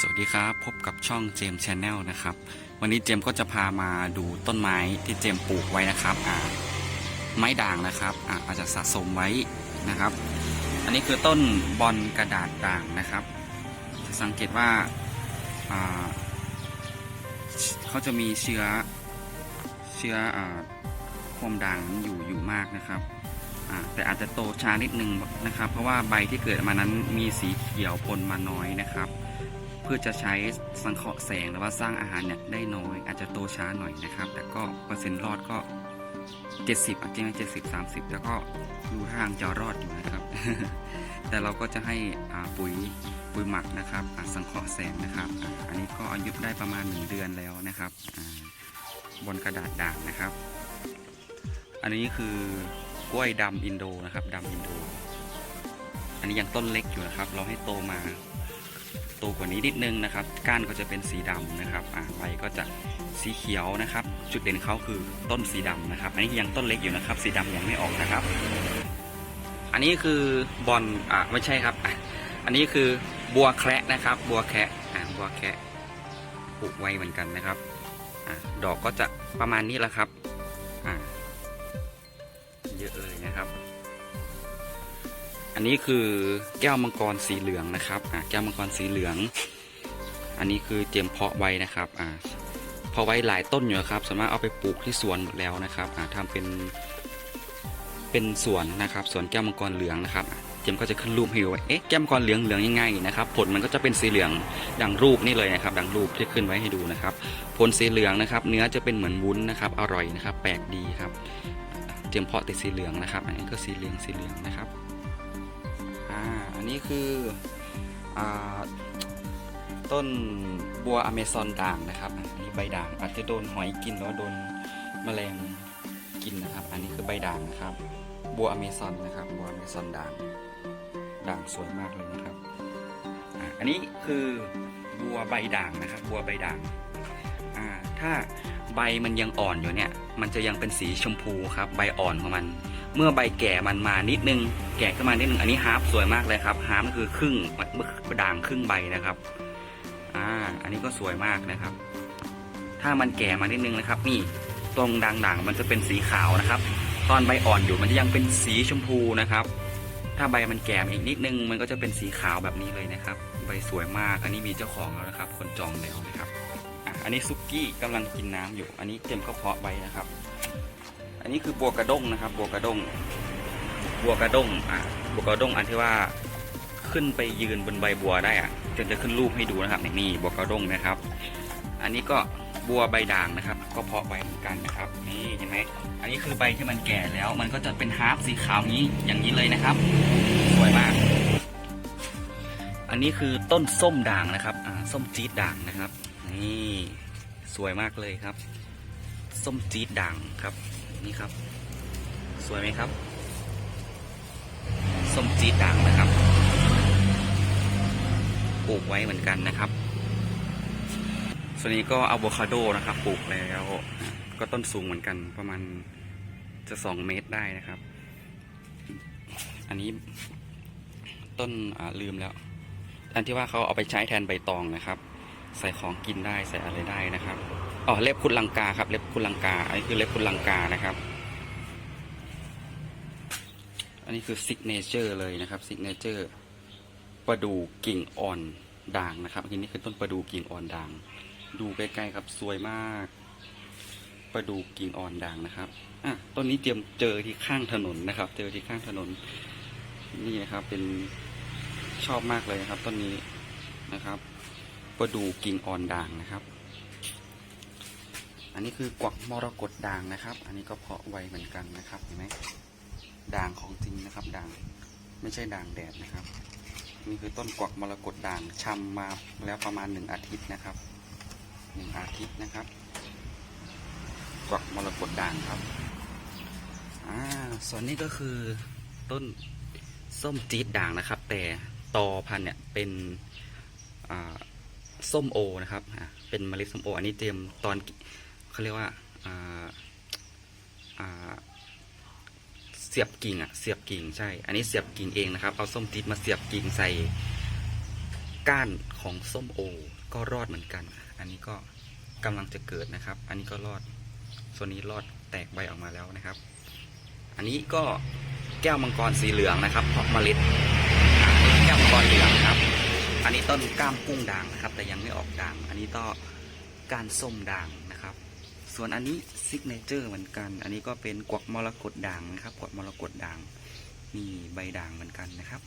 สวัสดีครับพบกับช่องเจมช n แนลนะครับ วันนี้เจมก็จะพามาดูต้นไม้ที่เจมปลูกไว้นะครับอ่าไม้ด่างนะครับอ่าอาจจะสะสมไว้นะครับ อันนี้คือต้นบอลกระดาษด่างนะครับ สังเกตว่าอ่าเขาจะมีเชื้อเชื้ออ่าความด่างอยู่อยู่มากนะครับอ่าแต่อาจจะโตช้านิดนึงนะครับ เพราะว่าใบที่เกิดมานั้นมีสีเขียวปนมาน้อยนะครับ พื่อจะใช้สังเคราะห์แสงหรือว่าสร้างอาหารเนี่ยได้น้อย อาจจะโตช้าหน่อยนะครับ แต่ก็เปอร์เซ็นต์รอดก็ 70อาจจะไม่70 30แต่ก็ดูทางจะรอดอยู่นะครับ แต่เราก็จะให้อาปุ๋ยปุ๋ยหมักนะครับสังเคราะห์แสงนะครับอ,อันนี้ก็อายุได้ประมาณ 1 เดือนแล้วนะครับบนกระดาษด่างนะครับ อันนี้คือกล้วยดำอินโดนะครับดำอินโด อันนี้ยังต้นเล็กอยู่นะครับ เราให้โตมา โตกว่านี้นิดนึงนะครับ ก้านก็จะเป็นสีดำนะครับใบก็จะสีเขียวนะครับ จุดเด่นเขาคือต้นสีดำนะครับ อันนี้ยังต้นเล็กอยู่นะครับ สีดำยังไม่ออกนะครับ อันนี้คือบอลอ่าไม่ใช่ครับ อันนี้คือบัวแคระนะครับ บัวแคระอ่าบัวแคระปลูกไว้เหมือนกันนะครับอ่าดอกก็จะประมาณนี้แหละครับอ่าเยอะเลยนะครับ อันนี้คือแก้วมังกรสีเหลืองนะครับอ่าแก้วมังกรสีเหลือง อันนี้คือเตรียมเพาะไว้นะครับอ่าเพาะไว้หลายต้นอยู่ครับสามารถเอาไปปลูกที่สวนหมดแล้วนะครับอ่าทำเป็นเป็นสวนนะครับสวนแก้วมังกรเหลืองนะครับอ่าเจมก็จะขึ้นรูปให้ดูว่าเอ๊ะแก้วมังกรเหลืองเหลืองยังไงนะครับ ผลมันก็จะเป็นสีเหลืองดังรูปนี่เลยนะครับ ดังรูปที่ขึ้นไว้ให้ดูนะครับ ผลสีเหลืองนะครับ เนื้อจะเป็นเหมือนวุ้นนะครับ อร่อยนะครับ แปลกดีครับเตรียมเพาะแต่สีเหลืองนะครับ อันนี้ก็สีเหลืองสีเหลืองนะครับ อันนี้คืออต้นบัวอเมซอนด่างนะครับ อันนี้ใบด่างอาจจะโดนหอยกินหรือว่าโดนแมลงกินนะครับ อันนี้คือใบด่างนะครับ บัวอเมซอนนะครับ บัวอเมซอนด่างด่างสวยมากเลยนะครับ อันนี้คือบัวใบด่างนะครับ บัวใบด่าง ถ้า ใบมันยังอ่อนอยู่เนี่ย มันจะยังเป็นสีชมพูครับ ใบอ่อนของมัน เมื่อใบแก่มันมานิดนึง แก่ขึ้นมานิดนึง อันนี้ฮาร์ปสวยมากเลยครับ ฮาร์ปคือครึ่งด่างครึ่งใบนะครับ อ่า อันนี้ก็สวยมากนะครับ ถ้ามันแก่มานิดนึงนะครับ นี่ตรงด่างๆมันจะเป็นสีขาวนะครับ ตอนใบอ่อนอยู่มันจะยังเป็นสีชมพูนะครับ ถ้าใบมันแก่มอีกนิดนึง มันก็จะเป็นสีขาวแบบนี้เลยนะครับ ใบสวยมาก อันนี้มีเจ้าของแล้วนะครับ คนจองแล้วนะครับ อันนี้ซุกี้กำลังกินน้ำอยู่ อันนี้เตรียมก็เพาะใบนะครับ อันนี้คือบัวกระด้งนะครับ บัวกระด้ง บัวกระด้งอะบัวกระด้งอันที่ว่าขึ้นไปยืนบนใบบัวได้อะจนจะขึ้นรูปให้ดูนะครับนี่บัวกระด้งนะครับ อันนี้ก็บัวใบด่างนะครับ ก็เพาะใบเหมือนกันนะครับนี่เห็นไหมอันนี้คือใบที่มันแก่แล้ว มันก็จะเป็นฮาร์ปสีขาวนี้อย่างนี้เลยนะครับ สวยมาก อันนี้คือต้นส้มด่างนะครับอ่าส้มจี๊ดด่างนะครับ นี่สวยมากเลยครับ ส้มจี๊ดด่างครับ นี่ครับ สวยไหมครับ ส้มจี๊ดด่างนะครับปลูกไว้เหมือนกันนะครับ ส่วนนี้ก็อะโวคาโดนะครับ ปลูกแล้ว ก็ต้นสูงเหมือนกันประมาณจะสองเมตรได้นะครับ อันนี้ต้นลืมแล้วอันที่ว่าเขาเอาไปใช้แทนใบตองนะครับ ใส่ของกินได้ใส่อะไรได้นะครับอ๋อเล็บคุณลังกาครับ เล็บคุณลังกาอันนี้คือเล็บคุณลังกานะครับ อันนี้คือซิกเนเจอร์เลยนะครับซิกเนเจอร์ประดูกิ่งอ่อนด่างนะครับอันนี้คือต้นประดูกิ่งอ่อนด่าง ดูใกล้ๆครับสวยมาก ประดูกิ่งอ่อนด่างนะครับอะต้นนี้เตรียมเจอที่ข้างถนนนะครับ เจอที่ข้างถนนนี่นะครับเป็นชอบมากเลยนะครับต้นนี้นะครับ ประดูกิ่งอ่อนด่างนะครับ อันนี้คือกวักมรกตด่างนะครับ อันนี้ก็เพาะไวเหมือนกันนะครับเห็นไหมด่างของจริงนะครับ ด่างไม่ใช่ด่างแดดนะครับ นี่คือต้นกวักมรกตด่างชำมาแล้วประมาณหนึ่งอาทิตย์นะครับหนึ่งอาทิตย์นะครับ กวักมรกตด่างครับอ่าส่วนนี้ก็คือต้นส้มจี๊ดด่างนะครับ แต่ตอพันเนี่ยเป็นอ่า ส้มโอนะครับเป็นเมล็ดส้มโอ อันนี้เตรียมตอนเขาเรียกว่าาาเสียบกิ่งอะเสียบกิ่งใช่ อันนี้เสียบกิ่งเองนะครับ เอาส้มจี๊ดมาเสียบกิ่งใส่ก้านของส้มโอ ก็รอดเหมือนกัน อันนี้ก็กำลังจะเกิดนะครับ อันนี้ก็รอด ส่วนนี้รอดแตกใบออกมาแล้วนะครับ อันนี้ก็แก้วมังกรสีเหลืองนะครับเพาะเมล็ดแก้วมังกรเหลืองครับ อันนี้ต้นกล้ามกุ้งด่างนะครับ แต่ยังไม่ออกด่าง อันนี้ก็กานส้มด่างนะครับ ส่วนอันนี้ซิกเนเจอร์เหมือนกัน อันนี้ก็เป็นกวักมรกตด่างนะครับ กวักมรกตด่างมีใบด่างเหมือนกันนะครับ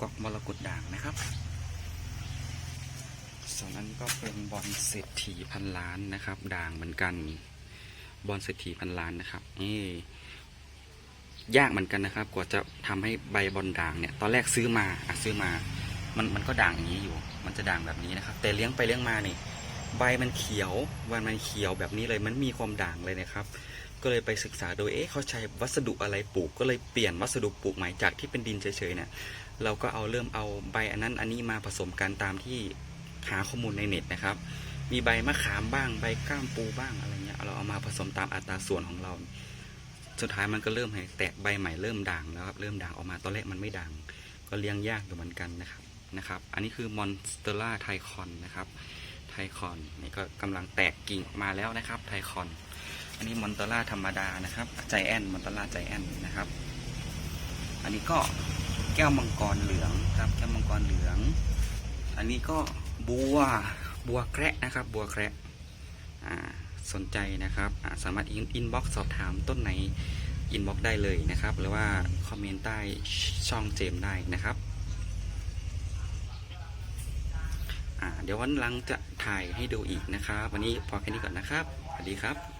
กวักมรกตด่างนะครับ ส่วนอันนี้ก็เป็นบอลเศรษฐีพันล้านนะครับ ด่างเหมือนกัน บอลเศรษฐีพันล้านนะครับนี่ ยากเหมือนกันนะครับ กว่าจะทำให้ใบบอลด่างเนี่ย ตอนแรกซื้อมาอะซื้อมา มันมันก็ด่างอย่างนี้อยู่ มันจะด่างแบบนี้นะครับ แต่เลี้ยงไปเลี้ยงมานี่ ใบมันเขียววันมันเขียวแบบนี้เลย มันมีความด่างเลยนะครับ ก็เลยไปศึกษาโดย เอ๊ะเขาใช้วัสดุอะไรปลูก ก็เลยเปลี่ยนวัสดุปลูกใหม่จากที่เป็นดินเฉยๆเนี่ย เราก็เอาเริ่มเอาใบอันนั้นอันนี้มาผสมกันตามที่หาข้อมูลในเน็ตนะครับ มีใบมะขามบ้าง ใบก้ามปูบ้างอะไรเงี้ย เราเอามาผสมตามอัตราส่วนของเรา สุดท้ายมันก็เริ่มให้แตกใบใหม่เริ่มด่างแล้วครับเริ่มด่างออกมาตอนแรกมันไม่ด่างก็เลี้ยงยากอยู่เหมือนกันนะครับนะครับ อันนี้คือมอนสเตอร่าไทคอนนะครับไทคอนนี่ก็กำลังแตกกิ่งออกมาแล้วนะครับไทคอนอันนี้มอนเตอร่าธรรมดานะครับใจแอนมอนเตอร่าใจแอนนะครับ อันนี้ก็แก้วมังกรเหลืองครับแก้วมังกรเหลือง อันนี้ก็บัวบัวแคระนะครับ บัวแคระอ่า สนใจนะครับสามารถอินบ็อกซ์สอบถามต้นไหนอินบ็อกซ์ได้เลยนะครับ หรือว่าคอมเมนต์ใต้ช่องเจมได้นะครับเดี๋ยววันหลังจะถ่ายให้ดูอีกนะครับ วันนี้พอแค่นี้ก่อนนะครับ สวัสดีครับ